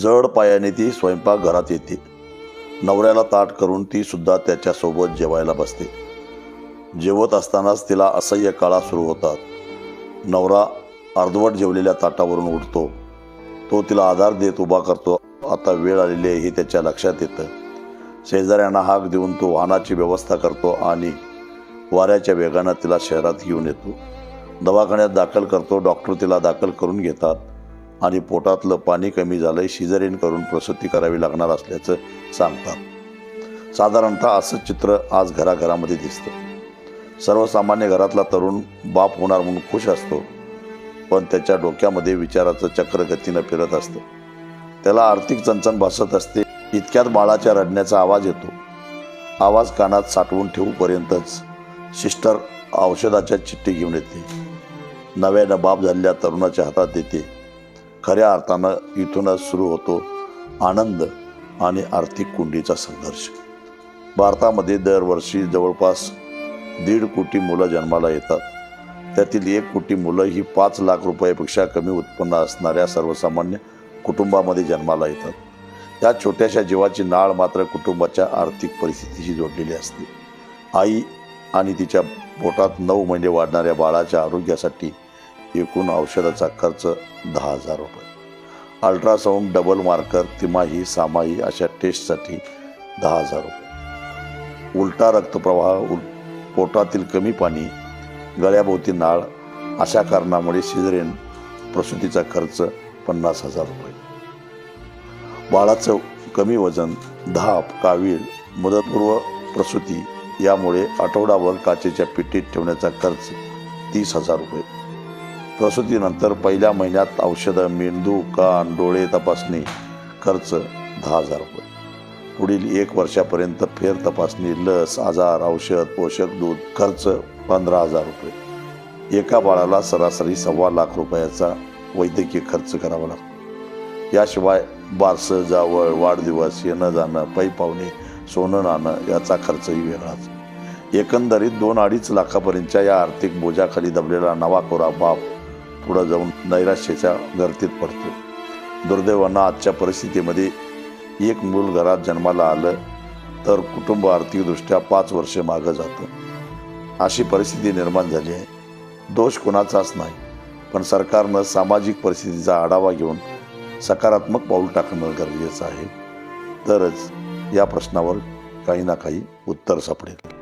जड पायाने ती स्वयंपाकघरात येते. नवऱ्याला ताट करून ती सुद्धा त्याच्यासोबत जेवायला बसते. जेवत असतानाच तिला असह्य काळा सुरू होतात. नवरा अर्धवट जेवलेल्या ताटावरून उठतो. तो तिला आधार देत उभा करतो. आता वेळ आलेली आहे हे त्याच्या लक्षात येतं. शेजाऱ्यांना हाक देऊन तो वाहनाची व्यवस्था करतो आणि वाऱ्याच्या वेगानं तिला शहरात घेऊन येतो. दवाखान्यात दाखल करतो. डॉक्टर तिला दाखल करून घेतात. आणि पोटातलं पाणी कमी झालंय शिजरीन करून प्रसूती करावी लागणार असल्याचं सांगतात. साधारणतः असं चित्र आज घराघरामध्ये दिसतं. सर्वसामान्य घरातला तरुण बाप होणार म्हणून खुश असतो पण त्याच्या डोक्यामध्ये विचाराचं चक्र गतीनं फिरत असतं. त्याला आर्थिक चणचण भासत असते इतक्यात बाळाच्या रडण्याचा आवाज येतो. आवाज कानात साठवून ठेवूपर्यंतच सिस्टर औषधाच्या चिठ्ठी घेऊन येते. नव्यानं बाप झालेल्या तरुणाच्या हातात देते. खऱ्या अर्थानं इथूनच सुरू होतो आनंद आणि आर्थिक कुंडीचा संघर्ष. भारतामध्ये दरवर्षी जवळपास दीड कोटी मुलं जन्माला येतात. त्यातील एक कोटी मुलं ही पाच लाख रुपयापेक्षा कमी उत्पन्न असणाऱ्या सर्वसामान्य कुटुंबामध्ये जन्माला येतात. या छोट्याशा जीवाची नाळ मात्र कुटुंबाच्या आर्थिक परिस्थितीशी जोडलेली असते. आई आणि तिच्या पोटात नऊ महिने वाढणाऱ्या बाळाच्या आरोग्यासाठी एकूण औषधाचा खर्च दहा हजार रुपये. अल्ट्रासाऊंड डबल मार्कर तिमाही सामाही अशा टेस्टसाठी दहा हजार रुपये. उलटा रक्तप्रवाह उल पोटातील कमी पाणी गळ्याभोवती नाळ अशा कारणामुळे सिझरेन प्रसूतीचा खर्च पन्नास हजार रुपये. बाळाचं कमी वजन धाप कावीळ मुदतपूर्व प्रसूती यामुळे आठवडाभर काचेच्या पिटीत ठेवण्याचा खर्च तीस हजार रुपये. प्रसूतीनंतर पहिल्या महिन्यात औषधं मेंदू कान डोळे तपासणी खर्च दहा हजार रुपये. पुढील एक वर्षापर्यंत फेर तपासणी लस आजार औषध पोषक दूध खर्च पंधरा हजार रुपये. एका बाळाला सरासरी सव्वा लाख रुपयाचा वैद्यकीय खर्च करावा लागतो. याशिवाय बारसं जावळ वाढदिवस येणं जाणं पै पाहुणे सोनं नाणं याचा खर्चही वेगळाच. एकंदरीत दोन अडीच लाखापर्यंतच्या या आर्थिक बोजाखाली दबलेला नवा कोरा बाप पुढं जाऊन नैराश्याच्या गर्दीत पडतो. दुर्दैवानं आजच्या परिस्थितीमध्ये एक मूल घरात जन्माला आलं तर कुटुंब आर्थिकदृष्ट्या पाच वर्ष मागं जातं. अशी परिस्थिती निर्माण झाली आहे. दोष कोणाचाच नाही. पण सरकारनं सामाजिक परिस्थितीचा आढावा घेऊन सकारात्मक पाऊल टाकणं गरजेचं आहे. तरच या प्रश्नावर काही ना काही उत्तर सापडेल.